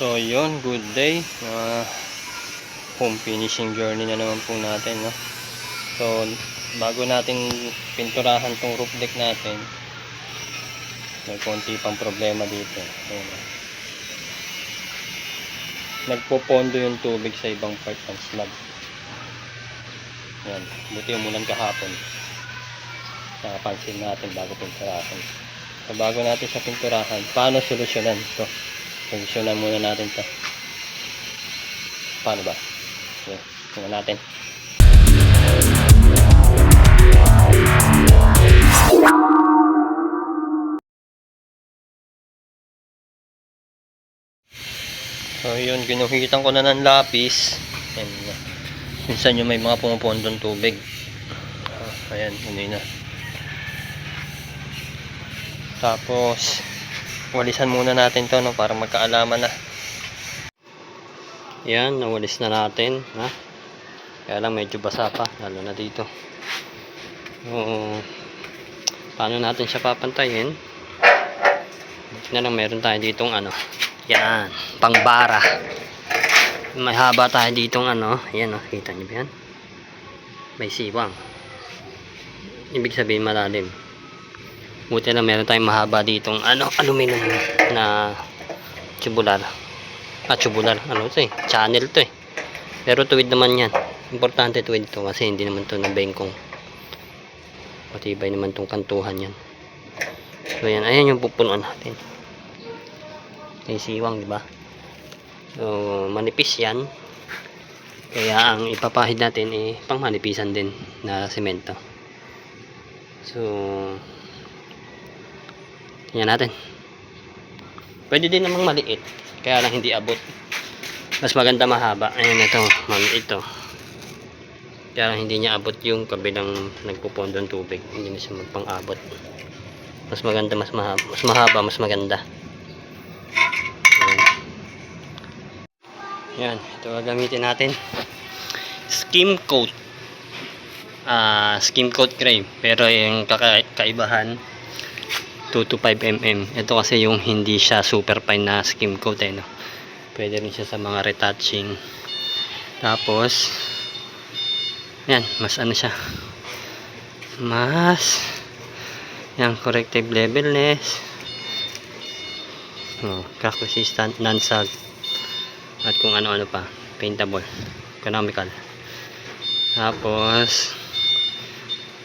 So yun, good day. Uh, home finishing journey na naman po natin. No? So bago natin pinturahan tong roof deck natin, may konti pang problema dito. Ayan, oh. Nagpopondo yung tubig sa ibang part ng slab. Yan, buti umulan kahapon. Nakapansin natin bago pinturahan. So bago natin sa pinturahan, paano solusyonan ito? Solusyonan muna natin to. Paano ba? Okay, tingnan natin. So yun, ginuhitan ko na ng lapis. Ayan, minsan yung may mga pumupondong tubig. Ah, ayan, hindi na. Tapos, walisan muna natin to no, para magkaalaman na. Yan, nawalis na natin. Ha? Kaya lang medyo basa pa, lalo na dito. Oo. paano natin siya papantayin? Buti na lang meron tayo ditong ano. Yan, pangbara. May haba tayo ditong ano. Yan oh, kita niyo yan? May siwang. Ibig sabihin malalim. Buti lang meron tayong mahaba ditong ano, aluminum na tubular. Ah, tubular. Ano ito eh? Channel to eh. Pero tuwid naman yan. Importante tuwid to kasi hindi naman to na bengkong. Matibay naman tong kantuhan yan. So yan, ayan yung pupunuan natin. May siwang, di ba? So, manipis yan. Kaya ang ipapahid natin eh, pang manipisan din na semento. So, yan natin. Pwede din namang maliit. Kaya lang hindi abot. Mas maganda mahaba. Ayan ito, maliit ito. Kaya lang hindi niya abot yung kabilang nagpupondong tubig. Hindi na siya magpang-abot. Mas maganda, mas mahaba, mas mahaba, mas maganda. Ayan. Yan, ito gagamitin natin. Skim coat. Ah, skim coat cream. Pero yung kaka kaibahan 2 to 5 mm. Ito kasi yung hindi siya super fine na skim coat eh, no? Pwede rin siya sa mga retouching. Tapos, yan, mas ano siya. Mas, yan, corrective levelness. Oh, crack resistant, non-sag. At kung ano-ano pa, paintable, economical. Tapos,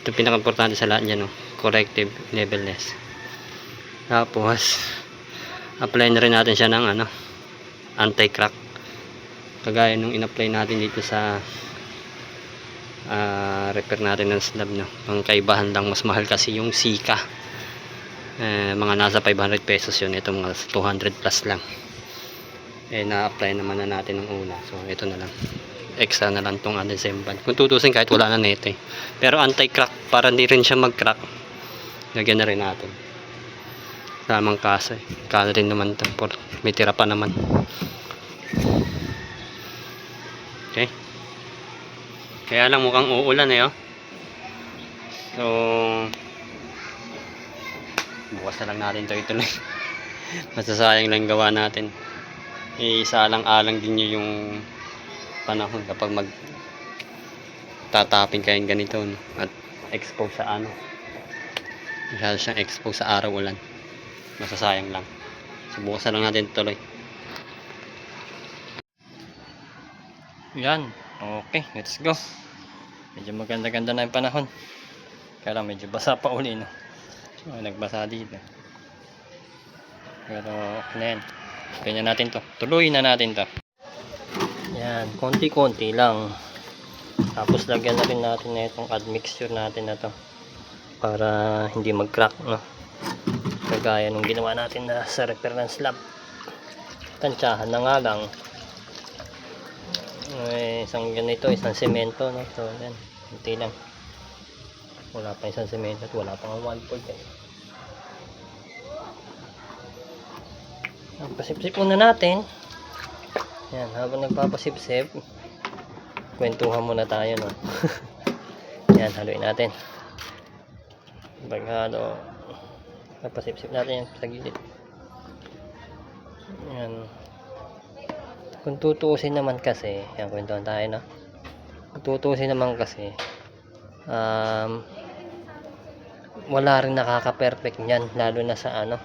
ito pinaka-importante sa lahat dyan, no? corrective levelness. Tapos, apply na rin natin siya ng ano, anti-crack. Kagaya nung in-apply natin dito sa ah, repair natin ng slab no. Ang kaibahan lang mas mahal kasi yung Sika. Eh, mga nasa 500 pesos yun. Ito mga 200 plus lang. Eh, na-apply naman na natin ng una. So, ito na lang. Extra na lang tong adhesive Kung tutusin kahit wala na nito eh. Pero anti-crack para hindi rin siya mag-crack. Lagyan na rin natin tamang kasa eh. kala rin naman ito may tira pa naman. Okay. Kaya lang mukhang uulan eh oh. So bukas na lang natin ito ituloy. Masasayang lang gawa natin. Isa lang alang din nyo yung panahon kapag mag tatapin kayo ganito no? at expose sa ano. Masyado siyang expose sa araw ulan masasayang lang. Subukan lang natin tuloy. Yan. Okay let's go. Medyo maganda ganda na yung panahon. Kaya lang medyo basa pa uli no? So, nagbasa dito. Pero okay ganyan natin to. Tuloy na natin to. Yan konti konti lang. Tapos lagyan na rin natin na itong admixture natin na to. Para hindi mag crack no kagaya nung ginawa natin na sa repair ng slab. Tansyahan na nga lang. May isang ganito isang semento no? So yan. Kunti lang. Wala pa isang semento at wala pang one fold eh. pasipsip muna natin. Yan habang nagpapasipsip kwentuhan muna tayo no? Yan haluin natin. Paghalo napasipsip natin yan sa gilid yan Kung tutuusin naman kasi, yan kwentuhan tayo no. Kung tutuusin naman kasi, um, wala rin nakaka-perfect niyan, lalo na sa ano,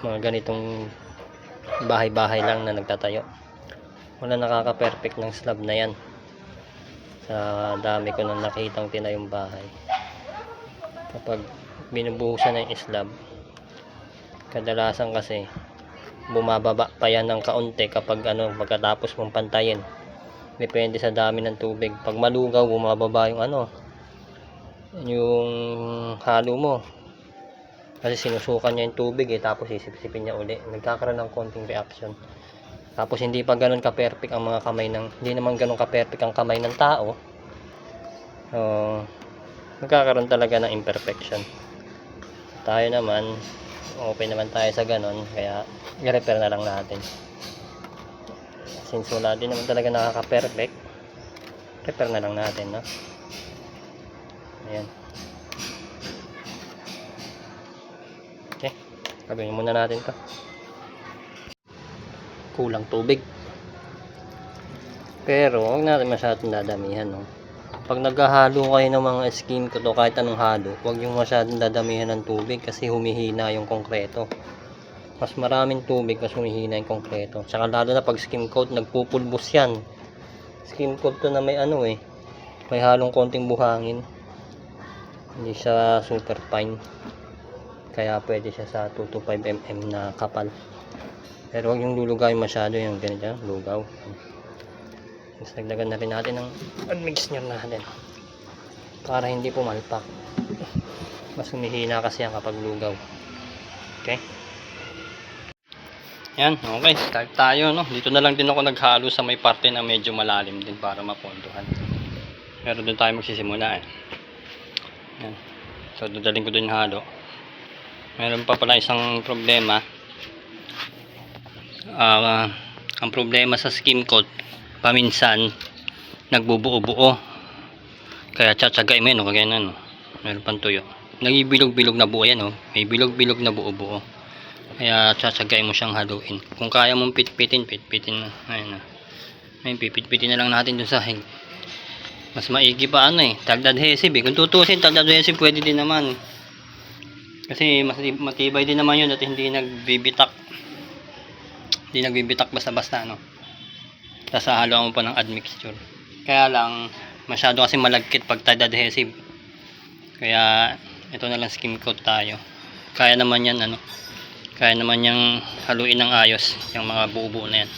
mga ganitong bahay-bahay lang na nagtatayo. Wala nakaka-perfect ng slab na yan. Sa dami ko nang nakitang tinayong bahay. Kapag binubuhusan ng slab, kadalasan kasi bumababa pa yan ng kaunti kapag ano pagkatapos mong pantayin. Depende sa dami ng tubig. Pag malugaw bumababa yung ano yung halo mo. Kasi sinusukan niya yung tubig eh tapos isip-isipin niya uli. Nagkakaroon ng konting reaction. Tapos hindi pa ganun ka-perfect ang mga kamay ng hindi naman ganun ka-perfect ang kamay ng tao. So nagkakaroon talaga ng imperfection tayo naman okay naman tayo sa ganon kaya i-repair na lang natin. Since wala din naman talaga nakaka-perfect repair na lang natin no? Ayan. Okay gagawin muna natin to. Kulang tubig. Pero huwag natin masyadong dadamihan no pag naghahalo kayo ng mga skin ko to kahit anong halo, huwag yung masyadong dadamihan ng tubig kasi humihina yung konkreto. Mas maraming tubig, mas humihina yung konkreto. Tsaka lalo na pag skim coat, nagpupulbos yan. Skim coat to na may ano eh, may halong konting buhangin. Hindi siya super fine. Kaya pwede siya sa 2 to 5 mm na kapal. Pero huwag yung lulugawin masyado yung ganito, lugaw. Tapos dagdagan na rin natin ng admixture natin para hindi pumalpak. Mas humihina kasi yan kapag lugaw. Okay? Yan, okay. Start tayo, no? Dito na lang din ako naghalo sa may parte na medyo malalim din para mapondohan. Pero doon tayo magsisimula, eh. Yan. So, dadaling ko doon halo. Meron pa pala isang problema. Ah, ang problema sa skim coat, paminsan, nagbubuo-buo. Kaya tsatsagay mo yun, no? kagaya na? Meron pang tuyo. Nagibilog-bilog na buo yan, oh. May bilog-bilog na buo-buo. Kaya tsatsagay mo siyang haluin. Kung kaya mong pitpitin, pitpitin na. Ayun na. Ayun, pipitpitin na lang natin dun sa hig. Mas maigi pa ano eh. Tagdad hesib eh. Kung tutusin, tagdad hesib pwede din naman. Kasi mas matibay din naman yun at hindi nagbibitak. Hindi nagbibitak basta-basta ano. Halo mo pa ng admixture. Kaya lang, masyado kasi malagkit pag tagdad hesib. Kaya, ito na lang skim coat tayo. Kaya naman yan ano kaya naman yung haluin ng ayos yung mga buo-buo na yan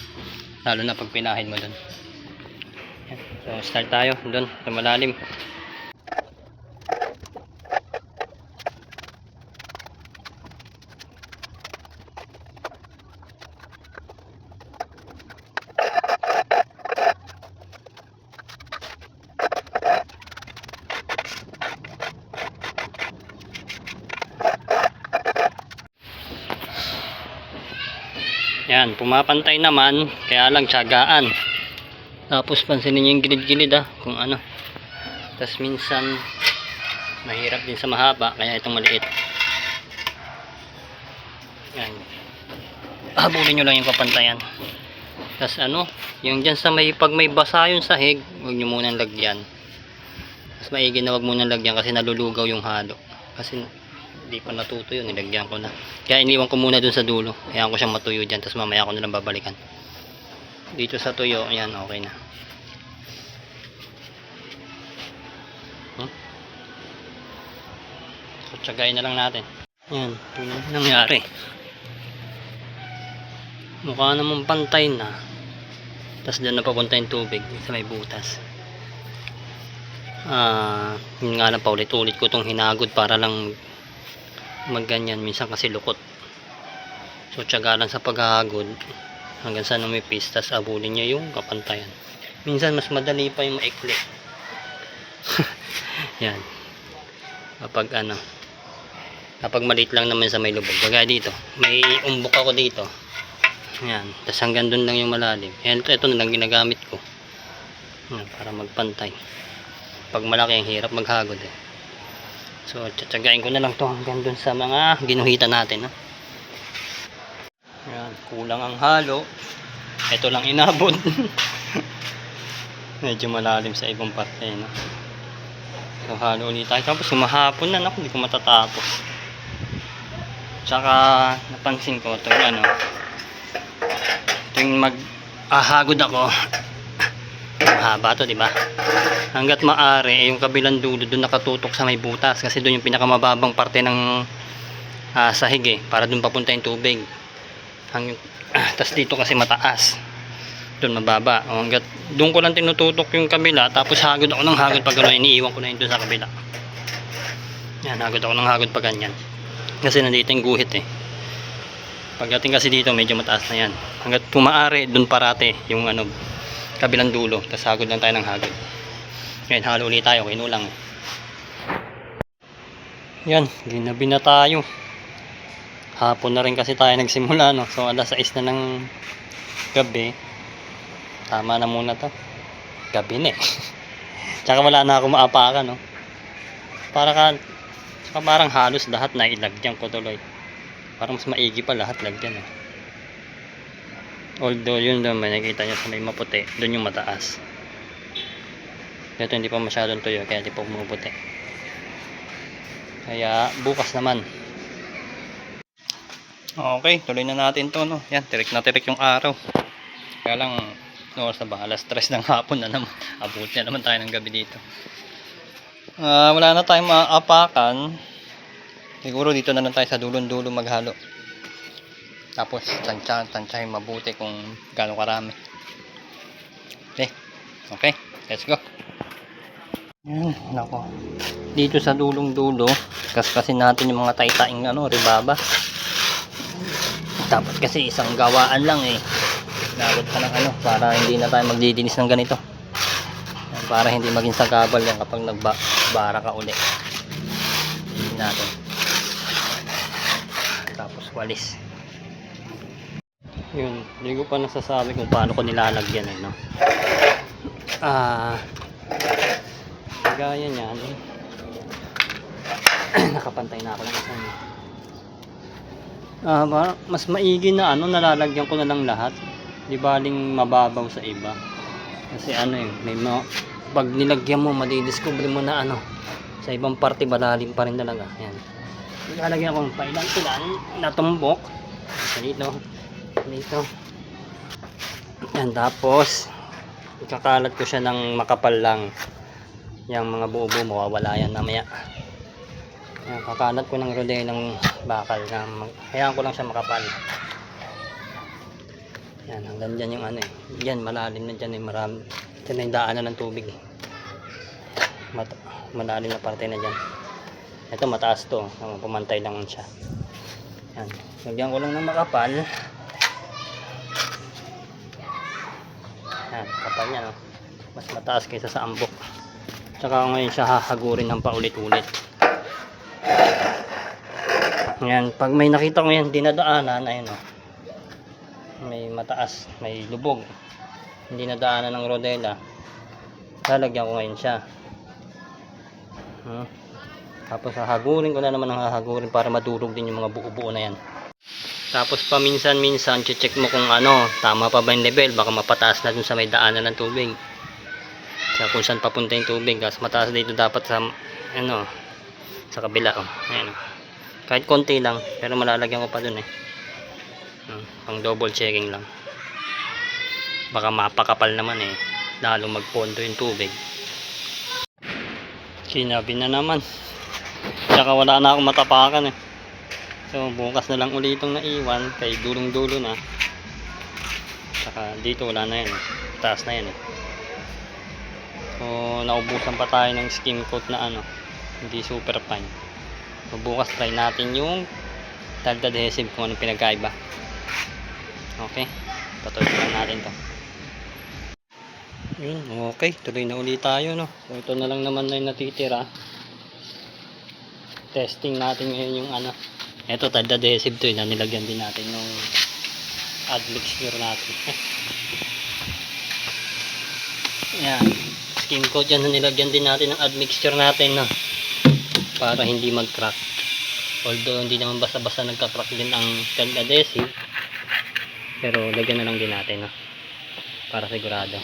lalo na pag pinahid mo dun so start tayo dun sa malalim yan pumapantay naman kaya lang tiyagaan tapos pansinin nyo yung gilid-gilid ah kung ano. Tapos minsan mahirap din sa mahaba kaya itong maliit. Yan. Habulin nyo lang yung papantayan. Tapos ano yung dyan sa may pag may basa yung sahig huwag nyo munang lagyan. Mas maigi na huwag munang lagyan kasi nalulugaw yung halo. Kasi hindi pa natutuyo nilagyan ko na. Kaya iniwan ko muna dun sa dulo. Kaya ko siyang matuyo dyan tapos mamaya ko na lang babalikan. Dito sa tuyo ayan okay na. Hmm? so tsagayin na lang natin. Ayan mo nangyari. Mukha namang pantay na. Tapos dyan na papunta yung tubig sa may butas. Ah yun nga lang paulit-ulit ko itong hinagod para lang magganyan minsan kasi lukot. So tiyaga lang sa paghahagod hanggang sa numipis tas abulin niya yung kapantayan. Minsan mas madali pa yung maikli. Yan. Kapag ano kapag maliit lang naman sa may lubog. Kagaya dito may umbok ako dito. Yan. Tas hanggang dun lang yung malalim. Yan ito, ito na lang ginagamit ko. Yan, para magpantay. Pag malaki ang hirap maghagod eh So, tsatsagain ko na lang to hanggang dun sa mga ginuhitan natin. No? Ayan, kulang ang halo. ito lang inabot. Medyo malalim sa ibang parte, no? So, halo ulit tayo. Tapos, sumahapon na, naku, hindi ko matatapos. Tsaka, napansin ko, ito ano, tuwing mag ahagod ako, mahaba to, di ba? Hanggat maaari, eh, yung kabilang dulo doon nakatutok sa may butas kasi doon yung pinakamababang parte ng ah, sahig eh, para doon papunta yung tubig. Hang, ah, tas dito kasi mataas. Doon mababa. O, hanggat doon ko lang tinututok yung kabila, tapos hagod ako ng hagod pag gano'n, iniiwan ko na yun doon sa kabila. Yan, hagod ako ng hagod pag ganyan. Kasi nandito yung guhit eh. Pagdating kasi dito, medyo mataas na yan. Hanggat pumaari, doon parate yung ano, kabilang dulo. Tapos hagod lang tayo ng hagod. Ngayon, halo ulit tayo. Kinulang. Yan, ginabi na tayo. Hapon na rin kasi tayo nagsimula, no? So, alas 6 na ng gabi. Tama na muna to. Gabi na eh. Tsaka wala na ako maapakan, no? Para ka, tsaka parang halos lahat na ilagyan ko tuloy. Parang mas maigi pa lahat lagyan, eh. Although, yun doon, may nakita nyo sa may maputi. Doon yung mataas. Ito hindi pa masyadong tuyo, kaya di pa pumuputi. Kaya, bukas naman. Okay, tuloy na natin to, no? Yan, tirik na tirik yung araw. Kaya lang, no, oras na ba? Alas 3 ng hapon na naman. Abot na naman tayo ng gabi dito. Ah, wala na tayong maapakan. Siguro dito na lang tayo sa dulong-dulo maghalo. Tapos, tansya, tansyahin mabuti kung gaano karami. Okay, okay, let's go. Nako. Dito sa dulong-dulo, kaskasin natin yung mga taytaing ano, ribaba. Tapos kasi isang gawaan lang eh. Nagod pa ng ano, para hindi na tayo magdidinis ng ganito. Para hindi maging sagabal yan kapag nagbara ka uli. Hindi natin. Tapos walis. Yun, hindi ko pa nasasabi kung paano ko nilalagyan eh, no? Ah, gaya niyan. Nakapantay na ako ng isa niya. Ah, mas maigi na ano, nalalagyan ko na lang lahat. Di baling mababaw sa iba. Kasi ano eh, may mga, pag nilagyan mo, madidiscover mo na ano, sa ibang parte malalim pa rin talaga. Yan. Nilalagyan ko ng pailan-ilan na tumbok. Isa dito. Dito. Yan, tapos, ikakalat ko siya ng makapal lang. Yung mga buo-buo, mawawala yan mamaya. Yan, kakalat ko ng rode ng bakal na hayaan ko lang siya makapal. Yan, hanggang dyan yung ano eh. Yan, malalim na dyan eh. Marami. Dyan na yung daanan ng tubig. Mat malalim na parte na dyan. Ito mataas to. Pumantay lang siya. Yan. Lagyan ko lang ng makapal. Kapal niya no. Mas mataas kaysa sa ambok. Tsaka ngayon siya hahagurin ng paulit-ulit. Yan, pag may nakita ko yan dinadaanan, ayun o. May mataas, may lubog. Hindi nadaanan ng rodela. Lalagyan ko ngayon siya. Hmm. Tapos hahagurin ko na naman ang hahagurin para madurog din yung mga buo-buo na yan. Tapos paminsan-minsan check mo kung ano, tama pa ba yung level, baka mapataas na dun sa may daanan ng tubig. Sa kung saan papunta yung tubig, kasi mataas dito dapat sa ano, sa kabila oh. Ayan. oh. Kahit konti lang, pero malalagyan ko pa dun eh. Hmm, pang double checking lang. Baka mapakapal naman eh, lalo magpondo yung tubig. Kinabi na naman. Tsaka wala na akong matapakan eh. So bukas na lang uli itong naiwan kay dulong dulo na. Saka dito wala na yan. Taas na yan eh. So naubusan pa tayo ng skim coat na ano. Hindi super fine. So bukas try natin yung tile adhesive kung anong pinagkaiba. Okay. Patuloy lang natin to. Yun, okay. Tuloy na uli tayo no. So ito na lang naman na yung natitira. Testing natin ngayon yung ano. Ito, tile adhesive to, eh, na nilagyan din natin yung add mixture natin. Yan. Skim coat yan nilagyan din natin ng add mixture natin, no? Para hindi mag-crack. Although, hindi naman basta-basta nagka-crack din ang tile adhesive. Pero, lagyan na lang din natin, no? para sigurado.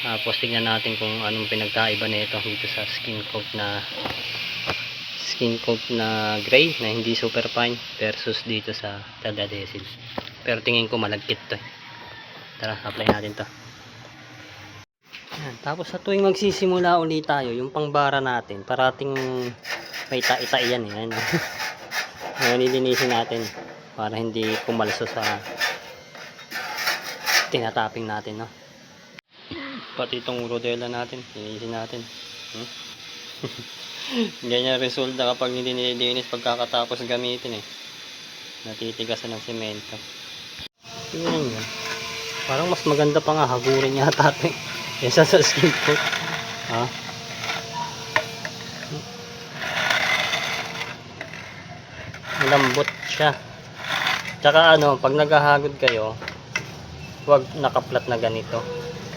Tapos tingnan natin kung anong pinagkaiba nito dito sa skin coat na skin coat na gray na hindi super fine versus dito sa adhesive. Pero tingin ko malagkit to. eh. Tara, apply natin to. Yan. Tapos sa tuwing magsisimula ulit tayo, yung pangbara natin, parating may ta-ita yan eh. Yan. Ngayon nilinisin natin para hindi kumalso sa tinatapping natin, no? Pati itong rodela natin, linisin natin. Hmm? Ganyan resulta kapag hindi nililinis pagkakatapos gamitin eh. Natitigasan ng semento. Tingnan nyo. Parang mas maganda pa nga hagurin yata ito eh. Sa skin coat. Ha? Malambot siya. Tsaka ano, pag naghahagod kayo, huwag nakaplat na ganito.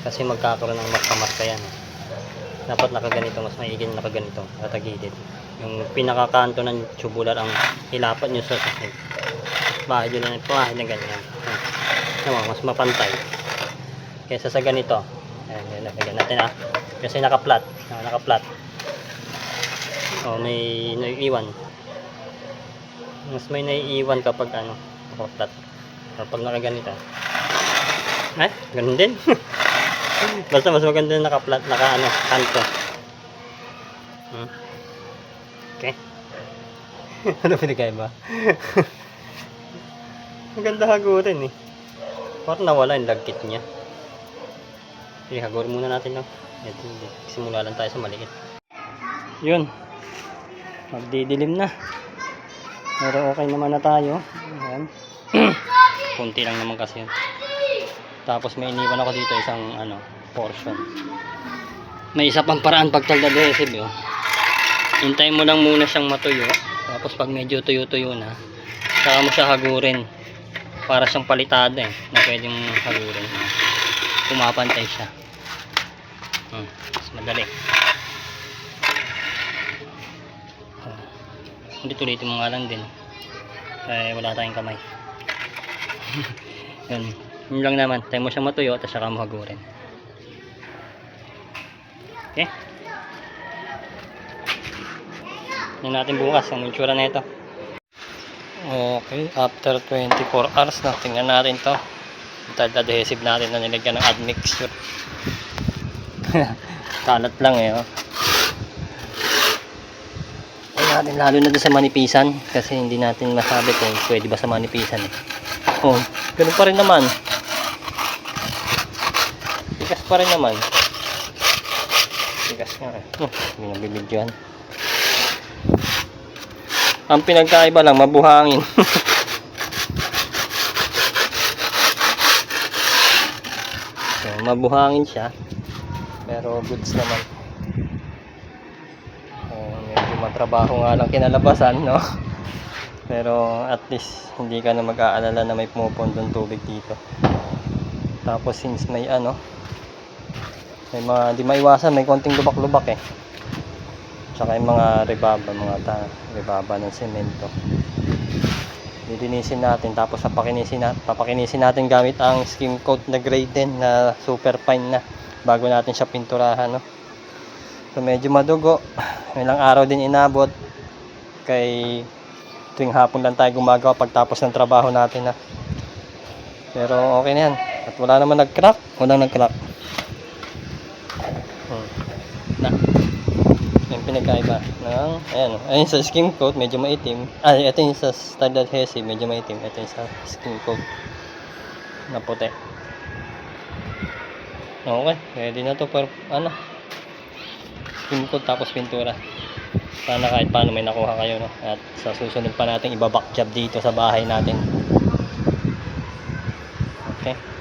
Kasi magkakaroon ng marka-marka yan. eh. Dapat nakaganito, mas maigin nakaganito, katagilid. Yung pinakakanto ng tubular ang hilapat nyo sa sahig. Bahid nyo na, pumahid na ganyan. Hmm. Mas mapantay. Kesa sa ganito. Ayan, lagyan natin ah. Kasi nakaplat. Ah, nakaplat. Oh, may naiiwan. Mas may naiiwan kapag ano, nakaplat. Kapag nakaganito. Eh, ganun din. Basta mas maganda yung nakaplat, naka ano, kanto. Hmm. Okay. ano pinagkaiba? Maganda hagurin eh. Parang nawala yung lagkit niya. Sige, hagurin muna natin no. Ito, simula lang tayo sa maliit. Yun. Magdidilim na. Pero okay naman na tayo. Ayan. Kunti lang naman kasi yun. Tapos may iniwan ako dito isang ano, portion. May isa pang paraan pag tagdadhesive oh. Hintayin mo lang muna siyang matuyo. Tapos pag medyo tuyo-tuyo na, saka mo siya hagurin. Para siyang palitada eh, na pwedeng hagurin. Pumapantay siya. Hmm, mas madali. Oh. Hindi tulitin mo nga lang din. Eh, wala tayong kamay. Yun. Yun lang naman. Tayo mo siya matuyo, tapos saka mo hagurin. Okay? Tingnan natin bukas ang itsura na ito. Okay, after 24 hours na, tingnan natin to. Ito adhesive natin na nilagyan ng admixture. Kalat lang eh, oh. Natin lalo na sa manipisan kasi hindi natin masabi kung pwede ba sa manipisan eh. Oh, ganun pa rin naman. Pa rin naman. Tigas nga eh. Oh, hindi na bibidyohan. Ang pinagkaiba lang, mabuhangin. so, mabuhangin siya. Pero goods naman. Oh, medyo matrabaho nga lang kinalabasan, no? Pero at least hindi ka na mag-aalala na may pumupundong tubig dito. Tapos since may ano, may mga di maiwasan, may konting lubak-lubak eh. Tsaka yung mga rebaba, mga ta, rebaba ng semento. Lilinisin natin tapos papakinisin, na, papakinisin natin gamit ang skim coat na gray din na super fine na bago natin siya pinturahan no. So medyo madugo. Ilang araw din inabot kay tuwing hapon lang tayo gumagawa pagtapos ng trabaho natin na. Pero okay na yan. At wala naman nag-crack. Walang nag-crack. Na. Yung pinagkaiba ng, ayan, ayun sa skim coat, medyo maitim. Ah, ito yung sa standard adhesive, medyo maitim. Ito yung sa skim coat na puti. Okay, ready na to for, ano, skim coat tapos pintura. Sana kahit paano may nakuha kayo, no? At sa susunod pa natin ibaback job dito sa bahay natin. Okay.